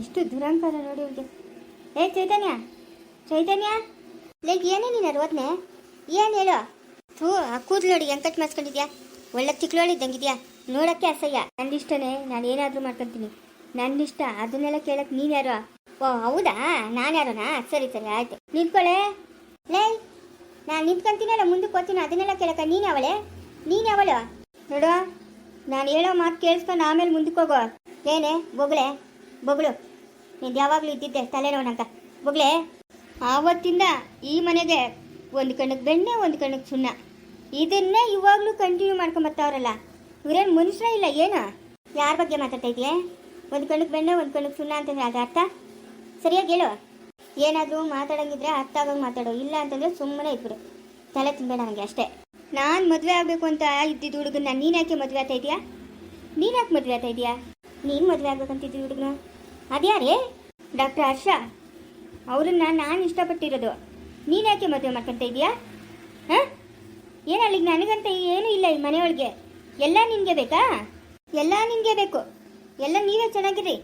ಎಷ್ಟು ದುರಂಕಾರ ನೋಡಿ ಅವ್ರಿಗೆ ಏ, ಚೈತನ್ಯ ಚೈತನ್ಯ. ಲೈಕ್ ಏನೇ ನೀನು ಅರವತ್ತನೇ ಏನು ಹೇಳು? ಥೂ, ಆ ಕೂದಲು ನೋಡಿ ಹೆಂಗೆ ಕಟ್ ಮಾಡ್ಸ್ಕೊಂಡಿದ್ಯಾ? ಒಳ್ಳೆ ತಿಕ್ಲೋಳಿದ್ದಂಗಿದ್ಯಾ ನೋಡೋಕ್ಕೆ ಅಸಹ್ಯ. ನನ್ನಿಷ್ಟನೇ, ನಾನು ಏನಾದರೂ ಮಾಡ್ಕೊತೀನಿ. ನನ್ನಿಷ್ಟ, ಅದನ್ನೆಲ್ಲ ಕೇಳಕ್ಕೆ ನೀನು ಯಾರೋ? ಓ, ಹೌದಾ? ನಾನು ಯಾರೋನಾ? ಸರಿ ಸರಿ, ಆಯ್ತು. ನಿಂತ್ಕೊಳ್ಳೆ ಲೈ, ನಾನು ನಿಂತ್ಕೊಂತೀನಲ್ಲ, ಮುಂದಕ್ಕೆ ಹೋಗ್ತೀನಿ, ಅದನ್ನೆಲ್ಲ ಕೇಳಕ್ಕ. ನೀನು ಅವಳೆ ನೀನು ಅವಳು ನೋಡು, ನಾನು ಹೇಳೋ ಮಾತು ಕೇಳಿಸ್ಕೊಂಡು ಆಮೇಲೆ ಮುಂದಕ್ಕೆ ಹೋಗೋ. ಏನೇ, ಬೊಗ್ಳೆ? ಬೊಗಳು ನೀನು ಯಾವಾಗಲೂ ಇದ್ದಿದ್ದೆ ತಲೆ ನೋಡಂತ ಬೊಗಳೆ ಆವತ್ತಿಂದ ಈ ಮನೆಗೆ ಒಂದು ಕಣ್ಣಕ್ಕೆ ಬೆಣ್ಣೆ, ಒಂದು ಕಣ್ಣಕ್ಕೆ ಸುಣ್ಣ. ಇದನ್ನೇ ಇವಾಗಲೂ ಕಂಟಿನ್ಯೂ ಮಾಡ್ಕೊಂಬರ್ತಾವ್ರಲ್ಲ ಇವರೇನು ಮನುಷ್ಯರೇ ಇಲ್ಲ, ಏನು? ಯಾರ ಬಗ್ಗೆ ಮಾತಾಡ್ತಾ ಇದೆಯೇ? ಒಂದು ಕಣ್ಣಕ್ಕೆ ಬೆಣ್ಣೆ, ಒಂದು ಕಣ್ಣಕ್ಕೆ ಸುಣ್ಣ ಅಂತಂದ್ರೆ ಅದು ಅರ್ಥ? ಸರಿಯಾಗಿ ಹೇಳು. ಏನಾದರೂ ಮಾತಾಡಂಗಿದ್ರೆ ಅರ್ಥ ಆಗೋಂಗೆ ಮಾತಾಡು, ಇಲ್ಲ ಅಂತಂದ್ರೆ ಸುಮ್ಮನೆ ಇದ್ಬಿಡು. ತಲೆ ತಿನ್ಬೇಡ ನನಗೆ ಅಷ್ಟೇ. ನಾನು ಮದುವೆ ಆಗಬೇಕು ಅಂತ ಇದ್ದಿದ್ದು ಹುಡುಗನ್ನ ನೀನು ಯಾಕೆ ಮದುವೆ ಆಗ್ತಾ ಇದೆಯಾ? ನೀನು ಯಾಕೆ ಮದುವೆ ಆಗ್ತಾ ಇದೆಯಾ? ನೀನು ಮದುವೆ ಆಗ್ಬೇಕಂತಿದ್ದು ಹುಡುಗನ? ಅದ್ಯಾರೇ? ಡಾಕ್ಟರ್ ಹರ್ಷ, ಅವ್ರನ್ನ ನಾನು ಇಷ್ಟಪಟ್ಟಿರೋದು. ನೀನು ಯಾಕೆ ಮದುವೆ ಮಾಡ್ಕೊತ ಇದೆಯಾ ಹಾಂ? ಏನು ನನಗಂತ ಏನೂ ಇಲ್ಲ ಈ ಮನೆಯೊಳಗೆ. ಎಲ್ಲ ನಿನಗೆ ಬೇಕಾ? ಎಲ್ಲ ನಿನಗೆ ಬೇಕು. ಎಲ್ಲ ನೀವೇ ಚೆನ್ನಾಗಿರಿ.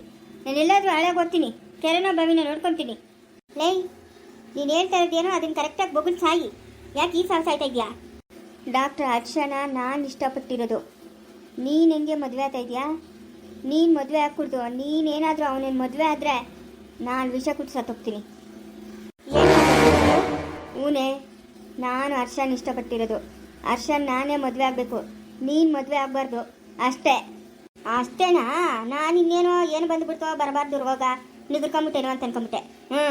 ನಾನು ಎಲ್ಲಾದರೂ ಹಾಳಾಗೋಗ್ತೀನಿ ಕೆರೆನ ಬಾವಿನ ನೋಡ್ಕೊತೀನಿ. ಲೈ, ನೀನು ಹೇಳ್ತಾ ಇದೆಯೇನೋ ಅದನ್ನು ಕರೆಕ್ಟಾಗಿ ಬೊಗಲ್ ಸಾಯಿ. ಯಾಕೆ ಈ ಸಾವು ಆಯ್ತಾ ಇದೆಯಾ ಡಾಕ್ಟರ್ ಹರ್ಷನ ನಾನು ಇಷ್ಟಪಟ್ಟಿರೋದು. ನೀನು ಹೆಂಗೆ ಮದುವೆ ಆಗ್ತಾ ಇದೆಯಾ ನೀನು ಮದುವೆ ಹಾಕ್ಕೊಡ್ತು ನೀನೇನಾದರೂ ಅವನೇನು ಮದುವೆ ಆದರೆ ನಾನು ವಿಷ ಕುಟ್ಟು ಸತ್ತೋಗ್ತೀನಿ ಊನೇ, ನಾನು ಹರ್ಷನ್ ಇಷ್ಟಪಟ್ಟಿರೋದು. ಹರ್ಷನ್ ನಾನೇ ಮದುವೆ ಆಗಬೇಕು. ನೀನು ಮದುವೆ ಆಗಬಾರ್ದು. ಅಷ್ಟೇ. ಅಷ್ಟೇನಾ? ನಾನು ಇನ್ನೇನೋ ಏನು ಬಂದುಬಿಡ್ತೋ ಬರಬಾರ್ದು ರೋಗ ನಿಗರ್ಕೊಂಬಿಟ್ಟೇನೋ ಅಂತ ಅನ್ಕೊಂಬಿಟ್ಟೆ. ಹ್ಞೂ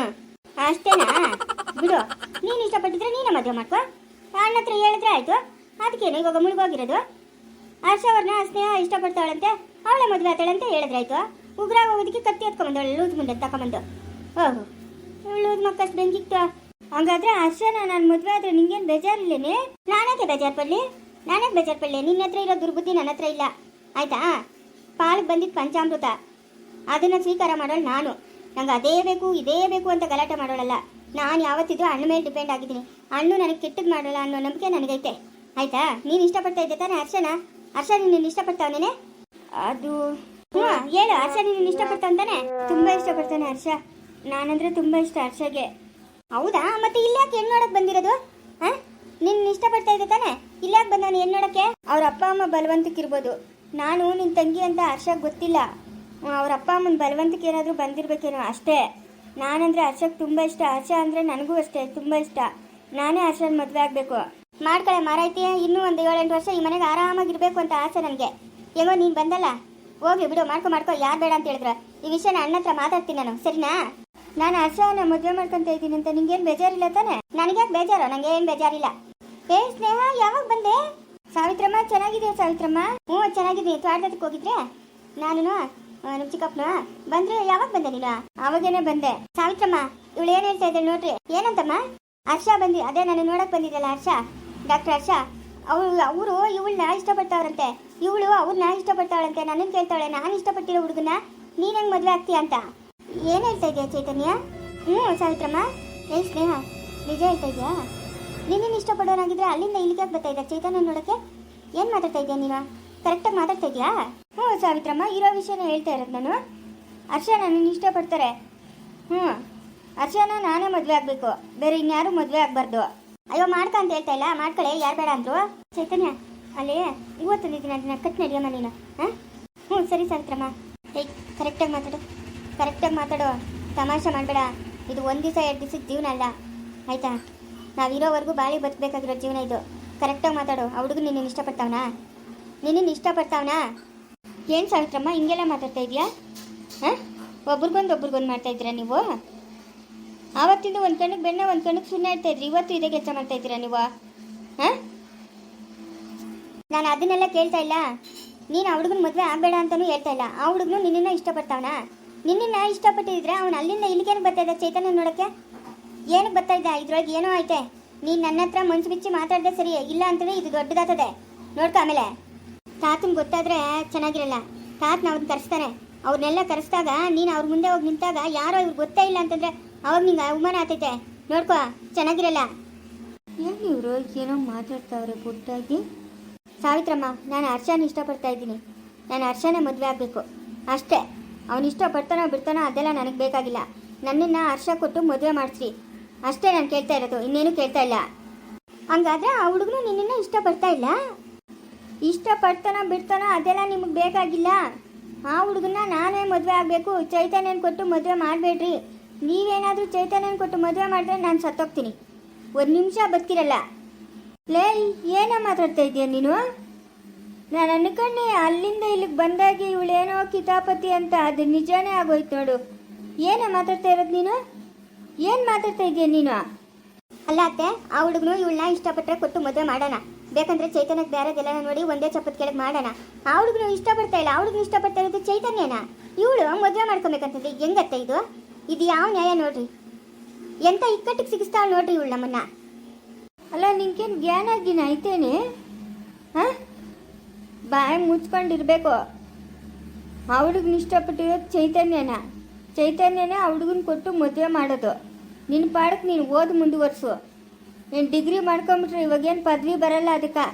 ಅಷ್ಟೇನಾ? ಬಿಡು. ನೀನು ಇಷ್ಟಪಟ್ಟಿದ್ರೆ ನೀನೇ ಮದುವೆ ಮಾಡ್ಕೊ. ಅಣ್ಣ ಹತ್ರ ಹೇಳಿದ್ರೆ ಆಯಿತು. ಅದಕ್ಕೇನು ಇವಾಗ ಮುಳುಗೋಗಿರೋದು? ಹರ್ಷ ಅವ್ರನ್ನ ಸ್ನೇಹ ಇಷ್ಟಪಡ್ತಾಳಂತೆ. ಅವಳೆ ಮದುವೆ ಆಗ್ತಾಳಂತೆ ಹೇಳಿದ್ರಾಯ್ತು ಉಗ್ರ ಹೋಗೋದಕ್ಕೆ ಕತ್ತಿ ಎತ್ಕೊಂಬಂದವಳೆ ಲೂಸ್ ಮುಂದೆ ತಗೊಂಬಂದು ಓಹೋ ಲೂಸ್ ಮಕ್ಕಷ್ಟು ಬೆಂಕಿತ್ತು ಹಂಗಾದ್ರೆ ಅರ್ಶನ ನಾನು ಮದುವೆ ಆದ್ರೆ ನಿಂಗೇನು ಬೇಜಾರಿಲ್ಲೇನೆ? ನಾನಕ್ಕೆ ಬೇಜಾರು ಪಡ್ಲಿ? ನಾನೇ ಬೇಜಾರು ಪಡ್ಲಿ? ನಿನ್ನ ಹತ್ರ ಇರೋ ದುರ್ಬುದ್ಧಿ ನನ್ನ ಹತ್ರ ಇಲ್ಲ. ಆಯ್ತಾ? ಪಾಲಿಗೆ ಬಂದಿದ್ದು ಪಂಚಾಮೃತ. ಅದನ್ನ ಸ್ವೀಕಾರ ಮಾಡೋಳು ನಾನು. ನಂಗೆ ಅದೇ ಬೇಕು, ಇದೇ ಬೇಕು ಅಂತ ಗಲಾಟೆ ಮಾಡೋಳಲ್ಲ. ನಾನು ಯಾವತ್ತಿದ್ರು ಹಣ್ಣು ಮೇಲೆ ಡಿಪೆಂಡ್ ಆಗಿದ್ದೀನಿ. ಹಣ್ಣು ನನಗೆ ಕೆಟ್ಟದ್ದು ಮಾಡೋಲ್ಲ ಅನ್ನೋ ನಂಬಿಕೆ ನನಗೈತೆ. ಆಯ್ತಾ? ನೀನು ಇಷ್ಟಪಡ್ತಾ ಇದ್ದೆ ತಾನೇ ಹರ್ಷನ ಹರ್ಷ ನೀನು ಇಷ್ಟಪಡ್ತಾವನೇನೆ ಅದು, ಹ್ಞೂ, ಹೇಳು, ಹರ್ಷ ನೀನು ಇಷ್ಟಪಡ್ತಾನೆ ತುಂಬಾ ಇಷ್ಟಪಡ್ತಾನೆ ಹರ್ಷ. ನಾನಂದ್ರೆ ತುಂಬಾ ಇಷ್ಟ ಹರ್ಷಗೆ. ಹೌದಾ? ಮತ್ತೆ ಇಲ್ಲಾಕೆ ಹೆಣ್ಣು ನೋಡಕ್ ಬಂದಿರೋದು? ಹಾ? ನಿನ್ನ ಇಷ್ಟಪಡ್ತಾ ಇದ್ದೆ ತಾನೆ? ಇಲ್ಲಾಕೆ ಬಂದಾನೆ ಹೆಣ್ಣು ನೋಡಕ್ಕೆ ಅವ್ರ ಅಪ್ಪ ಅಮ್ಮ ಬಲವಂತಕ್ಕಿರ್ಬೋದು. ನಾನು ನಿನ್ನ ತಂಗಿ ಅಂತ ಹರ್ಷಗೆ ಗೊತ್ತಿಲ್ಲ. ಅವ್ರ ಅಪ್ಪ ಅಮ್ಮನ ಬಲವಂತಕ್ಕೆ ಏನಾದರೂ ಬಂದಿರ್ಬೇಕೇನೋ ಅಷ್ಟೇ. ನಾನಂದ್ರೆ ಹರ್ಷಕ್ಕೆ ತುಂಬ ಇಷ್ಟ. ಹರ್ಷ ಅಂದ್ರೆ ನನಗೂ ಅಷ್ಟೇ, ತುಂಬ ಇಷ್ಟ. ನಾನೇ ಹರ್ಷನ್ ಮದುವೆ ಆಗಬೇಕು. ಮಾಡ್ಕೊಳ್ಳೆ ಮಾರಾಯ್ತಿ, ಇನ್ನೂ ಒಂದು ಏಳೆಂಟು ವರ್ಷ ಈ ಮನೆಗೆ ಆರಾಮಾಗಿರ್ಬೇಕು ಅಂತ ಆಸೆ ನನಗೆ. ಹೆಂಗೋ ನೀನು ಬಂದಲ್ಲ? ಹೋಗಿ ಬಿಡು, ಮಾಡ್ಕೊ ಮಾಡ್ಕೊ, ಯಾರು ಬೇಡ ಅಂತ ಹೇಳಿದ್ರ. ಈ ವಿಷಯ ಅಣ್ಣ ಹತ್ರ ಮಾತಾಡ್ತೀನಿ ನಾನು, ಸರಿನಾ? ನಾನು ಹರ್ಷನ ಮದುವೆ ಮಾಡ್ಕೊಂತ ಇದ್ದೀನಿ ಅಂತ ನಿಂಗೇನು ಬೇಜಾರಿಲ್ಲ ತಾನೆ? ನನಗ್ಯಾಕೆ ಬೇಜಾರು? ಏನು ಬೇಜಾರಿಲ್ಲ. ಏ ಸ್ನೇಹ, ಯಾವಾಗ ಬಂದೆ? ಸಾವಿತ್ರಮ್ಮ, ಚೆನ್ನಾಗಿದೆಯಾ ಸಾವಿತ್ರಮ್ಮ? ಹ್ಞೂ, ಚೆನ್ನಾಗಿದ್ದೀನಿ. ತ್ವಾಟದಕ್ಕೆ ಹೋಗಿದ್ರೆ ನಾನು ನಮ್ಮ ಚಿಕ್ಕಪ್ಪನ? ಬಂದ್ರೆ ಯಾವಾಗ ಬಂದೆ ನೀನು? ಅವಾಗೇನೆ ಬಂದೆ. ಸಾವಿತ್ರಮ್ಮ, ಇವಳು ಏನು ಹೇಳ್ತಾ ಇದ್ದಾಳೆ ನೋಡ್ರಿ. ಏನಂತಮ್ಮ? ಹರ್ಷ ಬಂದಿ, ಅದೇ ನಾನು ನೋಡಕ್ ಬಂದಿದ್ದಲ್ಲ ಹರ್ಷ. ಡಾಕ್ಟರ್ ಹರ್ಷ ಅವಳು ಅವರು ಇವಳನ್ನ ಇಷ್ಟಪಡ್ತಾವ್ರಂತೆ ಇವಳು ಅವ್ರನ್ನ ಇಷ್ಟಪಡ್ತಾಳಂತೆ ನನಗೆ ಕೇಳ್ತಾಳೆ. ನಾನು ಇಷ್ಟಪಟ್ಟಿರೋ ಹುಡುಗನ ನೀನು ಹೆಂಗ್ ಮದ್ವೆ ಆಗ್ತೀಯ ಅಂತ. ಏನು ಹೇಳ್ತಾ ಇದೆಯಾ ಚೈತನ್ಯ? ಹ್ಞೂ ಸಾವಿತ್ರಮ್ಮ. ಏ, ಸ್ನೇಹ, ನಿಜ ಹೇಳ್ತಾ ಇದೆಯಾ? ಇಷ್ಟಪಡೋನಾಗಿದ್ರೆ ಅಲ್ಲಿಂದ ಇಲ್ಲಿಗೆ ಬರ್ತಾ ಇದ್ದ ಚೈತನ್ಯ ನೋಡಕ್ಕೆ? ಏನ್ ಮಾತಾಡ್ತಾ ಇದೆಯಾ ನೀನು? ಕರೆಕ್ಟಾಗಿ ಮಾತಾಡ್ತಾ ಇದೆಯಾ? ಹ್ಞೂ ಸಾವಿತ್ರಮ್ಮ, ಇರೋ ವಿಷಯನ ಹೇಳ್ತಾ ಇರೋದು ನಾನು. ಹರ್ಷ ನನ್ನ ಇಷ್ಟಪಡ್ತಾರೆ. ಹ್ಞೂ ಹರ್ಷನ ನಾನೇ ಮದುವೆ ಆಗಬೇಕು. ಬೇರೆ ಇನ್ಯಾರು ಮದುವೆ ಆಗಬಾರ್ದು. ಅಯ್ಯೋ, ಮಾಡ್ಕ ಅಂತ ಹೇಳ್ತಾ ಇಲ್ಲ. ಮಾಡ್ಕೊಳ್ಳಿ ಯಾರು ಬೇಡ ಅಂದ್ರು. ಚೈತನ್ಯ, ಅಲ್ಲಿ ಇವತ್ತು ತಂದಿದ್ದೀನಿ ಅದನ್ನ ಕಟ್ ನಡಿಯಮ್ಮ ನೀನು, ಹಾಂ? ಹ್ಞೂ, ಸರಿ ಸಂತ್ರಮ್ಮ ಏಯ್ ಕರೆಕ್ಟಾಗಿ ಮಾತಾಡು. ಕರೆಕ್ಟಾಗಿ ಮಾತಾಡು. ತಮಾಷೆ ಮಾಡಬೇಡ. ಇದು ಒಂದು ದಿವಸ, ಎರಡು ದಿವಸದ ಜೀವನ ಅಲ್ಲ. ಆಯ್ತಾ? ನಾವಿರೋವರೆಗೂ ಬಾಳಿ ಬದುಕಬೇಕಾಗಿರೋ ಜೀವನ ಇದು. ಕರೆಕ್ಟಾಗಿ ಮಾತಾಡು. ಆ ಹುಡುಗ ನಿನ್ನ ಇಷ್ಟಪಡ್ತಾವನಾ? ನಿನ್ನ ಇಷ್ಟಪಡ್ತಾವನಾ? ಏನು ಸಂತ್ರಮ್ಮ ಹಿಂಗೆಲ್ಲ ಮಾತಾಡ್ತಾ ಇದೆಯಾ? ಹಾಂ? ಒಬ್ರಿಗೊಂದು ಒಬ್ರಿಗೊಂದು ಮಾಡ್ತಾ ಇದ್ದೀರಾ ನೀವು? ಆವತ್ತಿಂದ ಒಂದು ಕಣಕ್ಕೆ ಬೆಣ್ಣೆ ಒಂದು ಕಣಕ್ಕೆ ಸುಮ್ಮನೆ ಇಡ್ತಾ ಇದ್ರಿ. ಇವತ್ತು ಇದೇ ಕೆಲಸ ಮಾಡ್ತಾ ಇದ್ದೀರಾ ನೀವು? ಹಾಂ? ನಾನು ಅದನ್ನೆಲ್ಲ ಕೇಳ್ತಾ ಇಲ್ಲ. ನೀನು ಆ ಹುಡುಗನ ಮದುವೆ ಆಗಬೇಡ ಅಂತಲೂ ಹೇಳ್ತಾ ಇಲ್ಲ. ಆ ಹುಡುಗನು ನಿನ್ನನ್ನು ಇಷ್ಟಪಡ್ತಾವಣ ನಿನ್ನನ್ನ ಇಷ್ಟಪಟ್ಟಿದ್ರೆ ಅವನು ಅಲ್ಲಿಂದ ಇಲ್ಲಿಗೇನು ಬರ್ತಾ ಇದ್ದ ಚೈತನ್ಯ ನೋಡೋಕ್ಕೆ? ಏನಕ್ಕೆ ಬರ್ತಾ ಇದ್ದ? ಇದ್ರೊಳಗೆ ಏನೋ ಐತೆ. ನೀನು ನನ್ನ ಹತ್ರ ಮನ್ಸು ಬಿಚ್ಚಿ ಮಾತಾಡಿದೆ ಸರಿ, ಇಲ್ಲ ಅಂತಂದರೆ ಇದು ದೊಡ್ಡದಾಗ್ತದೆ. ನೋಡ್ಕೊ ಆಮೇಲೆ. ತಾತನ್ ಗೊತ್ತಾದರೆ ಚೆನ್ನಾಗಿರಲ್ಲ. ತಾತನ ಅವ್ರನ್ನ ಕರೆಸ್ತಾನೆ. ಅವ್ರನ್ನೆಲ್ಲ ಕರೆಸ್ದಾಗ ನೀನು ಅವ್ರ ಮುಂದೆ ಹೋಗಿ ನಿಂತಾಗ ಯಾರೋ ಇವ್ರಿಗೆ ಗೊತ್ತೇ ಇಲ್ಲ ಅಂತಂದ್ರೆ ಅವಾಗ ನಿಂಗೆ ಅವಮಾನ ಆಗ್ತೈತೆ. ನೋಡ್ಕೊ ಚೆನ್ನಾಗಿರಲ್ಲ. ಏನು ಇವರು? ಏನೋ ಮಾತಾಡ್ತಾವ್ರೆ ಪುಟ್ಟಾಗಿ. ಸಾವಿತ್ರಮ್ಮ ನಾನು ಹರ್ಷನ ಇಷ್ಟಪಡ್ತಾ ಇದ್ದೀನಿ. ನಾನು ಹರ್ಷನ ಮದುವೆ ಆಗಬೇಕು. ಅಷ್ಟೇ. ಅವನು ಇಷ್ಟಪಡ್ತಾನೋ ಬಿಡ್ತಾನೋ ಅದೆಲ್ಲ ನನಗೆ ಬೇಕಾಗಿಲ್ಲ. ನನ್ನನ್ನು ಹರ್ಷ ಕೊಟ್ಟು ಮದುವೆ ಮಾಡಿಸ್ರಿ. ಅಷ್ಟೇ ನಾನು ಕೇಳ್ತಾ ಇರೋದು ಇನ್ನೇನು ಕೇಳ್ತಾ ಇಲ್ಲ. ಹಂಗಾದ್ರೆ ಆ ಹುಡುಗನು ನಿನ್ನನ್ನು ಇಷ್ಟಪಡ್ತಾ ಇಲ್ಲ? ಇಷ್ಟಪಡ್ತಾನೋ ಬಿಡ್ತಾನೋ ಅದೆಲ್ಲ ನಿಮಗೆ ಬೇಕಾಗಿಲ್ಲ. ಆ ಹುಡುಗನ ನಾನೇ ಮದುವೆ ಆಗಬೇಕು. ಚೈತನ್ಯನ ಕೊಟ್ಟು ಮದುವೆ ಮಾಡಬೇಡ್ರಿ. ನೀವೇನಾದರೂ ಚೈತನ್ಯನ ಕೊಟ್ಟು ಮದುವೆ ಮಾಡಿದ್ರೆ ನಾನು ಸತ್ತೋಗ್ತೀನಿ. ಒಂದು ನಿಮಿಷ ಬದುಕಿರಲ್ಲ. ಲೇ, ಏನೋ ಮಾತಾಡ್ತಾ ಇದೀಯ ನೀನು? ನಾನು ಅನ್ಕೊಂಡೆ ಅಲ್ಲಿಂದ ಇಲ್ಲಿಗೆ ಬಂದಾಗಿ ಏನೋ ಕಿತಾಪತಿ ಅಂತ, ಅದು ನಿಜಾನೇ ಆಗೋಯ್ತು ನೋಡು. ಏನೋ ಮಾತಾಡ್ತಾ ಇರೋದು ನೀನು? ಏನು ಮಾತಾಡ್ತಾ ಇದೀಯ ನೀನು? ಅಲ್ಲ ಅತ್ತೆ, ಆ ಹುಡುಗನು ಇವಳನ್ನ ಇಷ್ಟಪಟ್ಟರೆ ಕೊಟ್ಟು ಮದುವೆ ಮಾಡೋಣ. ಬೇಕಂದ್ರೆ ಚೈತನ್ಯಕ್ಕೆ ಬೇರೆದೆಲ್ಲ ನೋಡಿ ಒಂದೇ ಚಪ್ಪತ್ ಕೆಳಗೆ ಮಾಡೋಣ. ಆ ಹುಡುಗನು ಇಷ್ಟಪಡ್ತಾ ಇಲ್ಲ. ಆ ಹುಡುಗನು ಇಷ್ಟಪಡ್ತಾ ಇರೋದು ಚೈತನ್ಯನ? ಇವಳು ಮದುವೆ ಮಾಡ್ಕೊಬೇಕಂತಂದ್ರೆ ಹೆಂಗತ್ತೆ ಇದು? ಇದು ಯಾವ ನ್ಯಾಯ ನೋಡ್ರಿ? ಎಂತ ಇಕ್ಕಟ್ಟಿಗೆ ಸಿಗಿಸ್ತಾಳ ನೋಡ್ರಿ ಇವಳು ನಮ್ಮನ್ನ. ಅಲ್ಲ, ನಿಂಗೇನು ಜ್ಞಾನ ಗಿನ ಐತೇನೆ? ಹಾಂ? ಬಾಯಿ ಮುಚ್ಕೊಂಡಿರ್ಬೇಕು. ಆ ಹುಡುಗನ ಇಷ್ಟಪಟ್ಟಿರೋದು ಚೈತನ್ಯನ. ಚೈತನ್ಯನೇ ಆ ಹುಡುಗನ ಕೊಟ್ಟು ಮದುವೆ ಮಾಡೋದು. ನಿನ್ನ ಪಾಡಕ್ಕೆ ನೀನು ಓದು ಮುಂದುವರ್ಸು. ನೀನು ಡಿಗ್ರಿ ಮಾಡ್ಕೊಂಬಿಟ್ರೆ ಇವಾಗೇನು ಪದವಿ ಬರಲ್ಲ ಅದಕ್ಕೆ.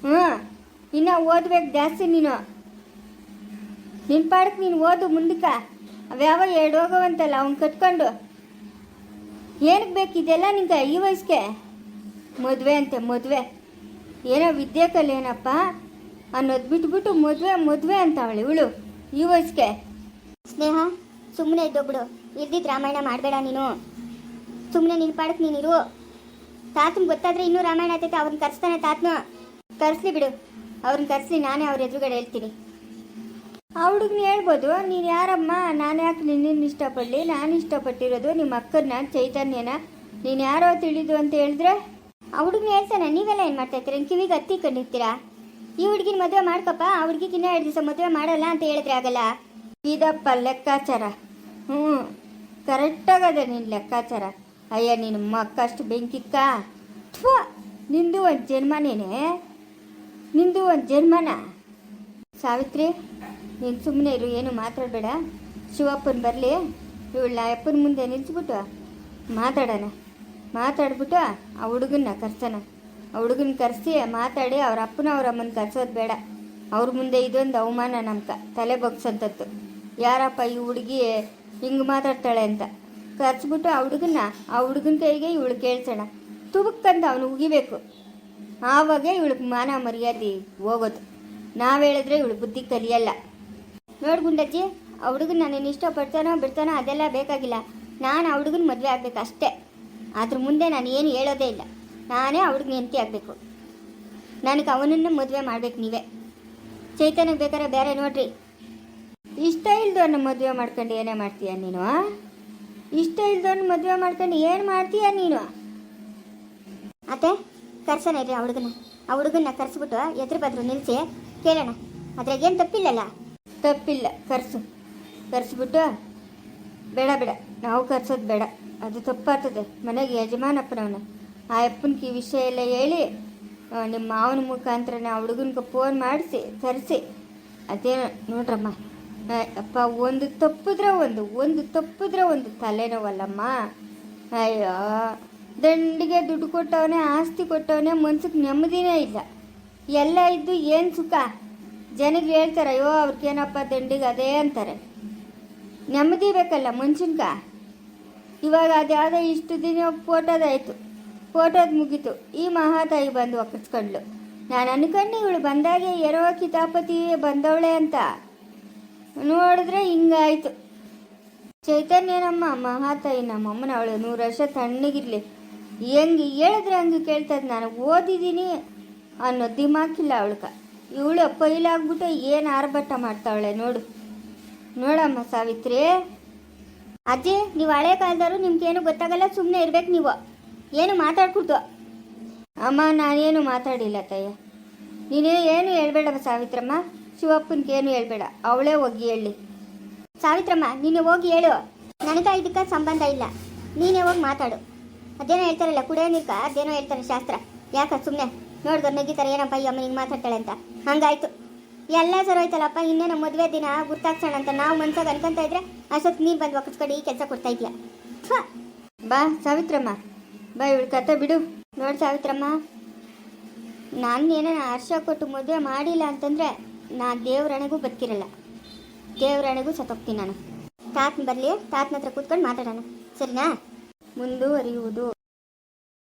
ಹ್ಞೂ ಇನ್ನೂ ಓದ್ಬೇಕು ಜಾಸ್ತಿ ನೀನು. ನಿನ್ನ ಪಾಡಕ್ಕೆ ನೀನು ಓದು ಮುಂದಕ್ಕೆ. ಅವ್ಯಾವ ಎರಡು ಹೋಗವಂತಲ್ಲ, ಅವ್ನು ಕಟ್ಕೊಂಡು ಏನಕ್ಕೆ ಬೇಕಿದೆಲ್ಲ ನಿಂಗೆ ಈ ವಯಸ್ಸಿಗೆ? ಮದುವೆ ಅಂತೆ, ಮದುವೆ. ಏನೋ ವಿದ್ಯೆ ಏನಪ್ಪ ಅನ್ನೋದು ಬಿಟ್ಬಿಟ್ಟು ಮದುವೆ ಮದುವೆ ಅಂತ ಅವಳು, ಇವಳು, ಈ ವಯಸ್ಸಿಗೆ. ಸ್ನೇಹ ಸುಮ್ಮನೆ ಇದ್ದೊಬ್ಳು ಇದ್ದಿದ್ದು ರಾಮಾಯಣ ಮಾಡಬೇಡ ನೀನು. ಸುಮ್ಮನೆ ನಿನ್ನ ಪಾಡಕ್ಕೆ ನೀನಿರು ತಾತನ ಗೊತ್ತಾದ್ರೆ ಇನ್ನೂ ರಾಮಾಯಣ ಆತೈತೆ ಅವ್ರನ್ನ ಕರೆಸ್ತಾನೆ ತಾತನು. ಕರೆಸ್ಲಿ ಬಿಡು. ಅವ್ರನ್ನ ಕರೆಸ್ಲಿ ನಾನೇ ಅವ್ರ ಎದುರುಗಡೆ ಹೇಳ್ತೀನಿ. ಆ ಹುಡುಗನ ಹೇಳ್ಬೋದು, ನೀನು ಯಾರಮ್ಮ, ನಾನು ಯಾಕೆ ನಿನ್ನನ್ನು ಇಷ್ಟಪಡಲಿ? ನಾನು ಇಷ್ಟಪಟ್ಟಿರೋದು ನಿಮ್ಮ ಅಕ್ಕನ ಚೈತನ್ಯನ. ನೀನು ಯಾರೋ ತಿಳಿದು ಅಂತ ಹೇಳಿದ್ರೆ? ಆ ಹುಡುಗನ ಹೇಳ್ತಾನೆ, ನೀವೆಲ್ಲ ಏನು ಮಾಡ್ತಾ ಇರ್ತೀರ ಕಿವಿಗೆ ಹತ್ತಿ ಕಂಡಿರ್ತೀರಾ ಈ ಹುಡುಗಿನ ಮದುವೆ ಮಾಡ್ಕಪ್ಪ, ಆ ಹುಡುಗಿಗಿನ್ನ ಎರಡು ದಿವಸ ಮದುವೆ ಮಾಡಲ್ಲ ಅಂತ ಹೇಳಿದ್ರೆ ಆಗಲ್ಲ? ಇದಪ್ಪ ಲೆಕ್ಕಾಚಾರ. ಹ್ಞೂ ಕರೆಕ್ಟಾಗದೆ ನಿನ್ನ ಲೆಕ್ಕಾಚಾರ. ಅಯ್ಯ ನಿನ್ನ ಮಕ್ಕಷ್ಟು ಬೆಂಕಿಕ್ಕ. ಥ್ವ ನಿಂದು ಒಂದು ಜನ್ಮನೇನೆ? ನಿಂದು ಒಂದು ಜನ್ಮನ? ಸಾವಿತ್ರಿ? ನೀನು ಸುಮ್ಮನೆ ಇರು, ಏನು ಮಾತಾಡಬೇಡ. ಶಿವಪ್ಪನ ಬರಲಿ. ಇವಳ ಅಪ್ಪನ ಮುಂದೆ ನಿಲ್ಸ್ಬಿಟ್ಟು ಮಾತಾಡೋಣ. ಮಾತಾಡ್ಬಿಟ್ಟು ಆ ಹುಡುಗನ್ನ ಕರ್ಸೋಣ. ಆ ಹುಡುಗನ ಕರೆಸಿ ಮಾತಾಡಿ ಅವ್ರ ಅಪ್ಪನ ಅವ್ರ ಅಮ್ಮನ ಕರ್ಸೋದು ಬೇಡ. ಅವ್ರ ಮುಂದೆ ಇದೊಂದು ಅವಮಾನ ನಮ್ಕ, ತಲೆ ಬಗ್ಸಂತದ್ದು ಯಾರಪ್ಪ ಈ ಹುಡುಗಿ ಹಿಂಗೆ ಮಾತಾಡ್ತಾಳೆ ಅಂತ. ಕರ್ಸ್ಬಿಟ್ಟು ಆ ಹುಡುಗನ್ನ, ಆ ಹುಡುಗನ ಕೈಗೆ ಇವಳು ಕೇಳ್ಸೋಣ. ತುಬಕ್ಕಂತ ಅವನು ಉಗಿಬೇಕು. ಆವಾಗ ಇವಳಿಗೆ ಮಾನ ಮರ್ಯಾದೆ ಹೋಗೋದು. ನಾವು ಹೇಳಿದ್ರೆ ಇವಳು ಬುದ್ಧಿ ಕಲಿಯಲ್ಲ. ನೋಡು ಗುಂಡಜ್ಜಿ, ಆ ಹುಡುಗನ ನಾನು ಇಷ್ಟಪಡ್ತಾನೋ ಬಿಡ್ತಾನೋ ಅದೆಲ್ಲ ಬೇಕಾಗಿಲ್ಲ. ನಾನು ಆ ಮದುವೆ ಆಗಬೇಕು ಅಷ್ಟೇ. ಅದ್ರ ಮುಂದೆ ನಾನು ಏನು ಹೇಳೋದೇ ಇಲ್ಲ. ನಾನೇ ಆ ಹುಡುಗನ ಹೆಂಡತಿ ಆಗಬೇಕು. ನನಗೆ ಅವನನ್ನು ಮದುವೆ ಮಾಡಬೇಕು ನೀವೇ. ಚೈತನ್ಯಕ್ಕೆ ಬೇಕಾದ್ರೆ ಬೇರೆ ನೋಡ್ರಿ. ಇಷ್ಟ ಇಲ್ದವನ್ನ ಮದುವೆ ಮಾಡ್ಕೊಂಡು ಏನೇ ಮಾಡ್ತೀಯ ನೀನು ಇಷ್ಟ ಇಲ್ದವನ್ನ ಮದುವೆ ಮಾಡ್ಕೊಂಡು ಏನು ಮಾಡ್ತೀಯ ನೀನು? ಅತ್ತೆ ಕರ್ಸೋಣ ಇರಿ ಆ ಹುಡುಗನ ಆ ಹುಡುಗನ್ನ ಕರ್ಸಿಬಿಟ್ಟು ಎದುರು ಬದ್ರು ನಿಲ್ಲಿಸಿ ಕೇಳೋಣ. ಅದ್ರಾಗೇನು ತಪ್ಪಿಲ್ಲಲ್ಲ? ತಪ್ಪಿಲ್ಲ, ಕರೆಸು. ಕರೆಸ್ಬಿಟ್ಟು ಬೇಡ ಬೇಡ. ನಾವು ಕರೆಸೋದು ಬೇಡ. ಅದು ತಪ್ಪಾಗ್ತದೆ. ಮನೆಗೆ ಯಜಮಾನಪ್ಪನವನು ಆ ಅಪ್ಪನಿಗೆ ಈ ವಿಷಯ ಎಲ್ಲ ಹೇಳಿ ನಿಮ್ಮ ಮಾವನ ಮುಖಾಂತರನೇ ಆ ಹುಡುಗನಿಗೆ ಫೋನ್ ಮಾಡಿಸಿ, ಕರೆಸಿ. ಅದೇನು, ನೋಡ್ರಮ್ಮ ಅಪ್ಪ, ಒಂದು ತಪ್ಪಿದ್ರೆ ಒಂದು ಒಂದು ತಪ್ಪಿದ್ರೆ ಒಂದು ತಲೆನೋವಲ್ಲಮ್ಮ. ಅಯ್ಯೋ, ದಂಡಿಗೆ ದುಡ್ಡು ಕೊಟ್ಟವನೇ, ಆಸ್ತಿ ಕೊಟ್ಟವನೇ ಮನ್ಸಿಗೆ ನೆಮ್ಮದಿನೇ ಇಲ್ಲ. ಎಲ್ಲ ಇದ್ದು ಏನು ಸುಖ? ಜನಗೆ ಹೇಳ್ತಾರೆ, ಅಯ್ಯೋ, ಅವ್ರಿಗೇನಪ್ಪ ದಂಡಿಗೆ ಅದೇ ಅಂತಾರೆ. ನೆಮ್ಮದಿ ಬೇಕಲ್ಲ ಮನುಷ್ಯನ್ಕ ಇವಾಗ ಅದ್ಯಾವುದೋ ಇಷ್ಟು ದಿನ ಫೋಟೋದಾಯಿತು. ಫೋಟೋದು ಮುಗೀತು. ಈ ಮಹಾತಾಯಿ ಬಂದು ಒಪ್ಪಿಸ್ಕೊಂಡ್ಳು ನಾನು ಅನ್ಕೊಂಡು ಇವಳು ಬಂದಾಗೆ ಎರೋ ಕಿತಾಪತಿ ಬಂದವಳೆ ಅಂತ. ನೋಡಿದ್ರೆ ಹಿಂಗಾಯ್ತು. ಚೈತನ್ಯನಮ್ಮ, ಮಹಾತಾಯಿ ನಮ್ಮಮ್ಮನ ಅವಳು ನೂರು ವರ್ಷ ತಣ್ಣಗಿರ್ಲಿ. ಹೆಂಗೆ ಹೇಳಿದ್ರೆ ಹಂಗೆ ಕೇಳ್ತದೆ, ನಾನು ಓದಿದ್ದೀನಿ ಅನ್ನೋ ದಿಮಾಕಿಲ್ಲ ಅವಳ್ಕ. ಇವಳು ಪೈಲಾಗ್ಬಿಟ್ಟು ಏನು ಆರ್ಭಟ ಮಾಡ್ತಾಳೆ ನೋಡು. ನೋಡಮ್ಮ ಸಾವಿತ್ರಿ. ಅಜ್ಜಿ, ನೀವು ಹಳೆ ಕಾಲದವರು, ನಿಮ್ಗೇನು ಗೊತ್ತಾಗಲ್ಲ ಸುಮ್ಮನೆ ಇರ್ಬೇಕು ನೀವು. ಏನು ಮಾತಾಡ್ಕೊಡ್ತು ಅಮ್ಮ, ನಾನೇನು ಮಾತಾಡಿಲ್ಲ ತಯ್ಯ ನೀನು ಏನು ಹೇಳ್ಬೇಡಮ್ಮ ಸಾವಿತ್ರಮ್ಮ? ಶಿವಪ್ಪನಿಗೆ ಏನು ಹೇಳ್ಬೇಡ. ಅವಳೇ ಹೋಗಿ ಹೇಳಿ. ಸಾವಿತ್ರಮ್ಮ, ನೀನು ಹೋಗಿ ಹೇಳು. ನನಗೆ ಇದಕ್ಕೆ ಸಂಬಂಧ ಇಲ್ಲ. ನೀನೇ ಹೋಗಿ ಮಾತಾಡು. ಅದೇನೋ ಹೇಳ್ತಾರಲ್ಲ ಕುಡಿಯೋ ನೀರ್ಕ ಅದೇನೋ ಹೇಳ್ತಾರೆ ಶಾಸ್ತ್ರ. ಯಾಕ ಸುಮ್ಮನೆ ನೋಡಿದ್ರೆ ನೆಗಿತಾರೆ, ಏನಪ್ಪ ಈ ಅಮ್ಮ ಹಿಂಗೆ ಮಾತಾಡ್ತಾಳೆ ಅಂತ. ಹಂಗಾಯ್ತು. ಎಲ್ಲ ಸರ್ ಇನ್ನೇ ಇನ್ನೇನು ಮದುವೆ ದಿನ ಗುರ್ತಾಗ್ಸೋಣ ಅಂತ ನಾವು ಮನ್ಸಾಗ ಅನ್ಕೊಂತ ಇದ್ರೆ ಅಷ್ಟೊತ್ತು ನೀನು ಬಂದು ಒಕ್ಕಸ್ಕೊಂಡು ಈ ಕೆಲಸ ಕೊಡ್ತಾ ಇದೆಯಾ? ಬಾ, ಸಾವಿತ್ರಮ್ಮ. ಬಾ, ಇವಳು ಕತೆ ಬಿಡು. ನೋಡಿ ಸಾವಿತ್ರಮ್ಮ. ನಾನು ಏನಾರ ಹರ್ಷ ಕೊಟ್ಟು ಮದುವೆ ಮಾಡಿಲ್ಲ ಅಂತಂದರೆ ನಾ ದೇವ್ರಣೆಗೂ ಬದುಕಿರಲ್ಲ. ದೇವ್ರಣೆಗೂ ಸತ್ತೋಗ್ತೀನಿ ನಾನು. ತಾತನ ಬರಲಿ, ತಾತನ ಹತ್ರ ಕೂತ್ಕೊಂಡು ಮಾತಾಡೋಣ. ಸರಿನಾ? ಮುಂದುವರಿಯುವುದು.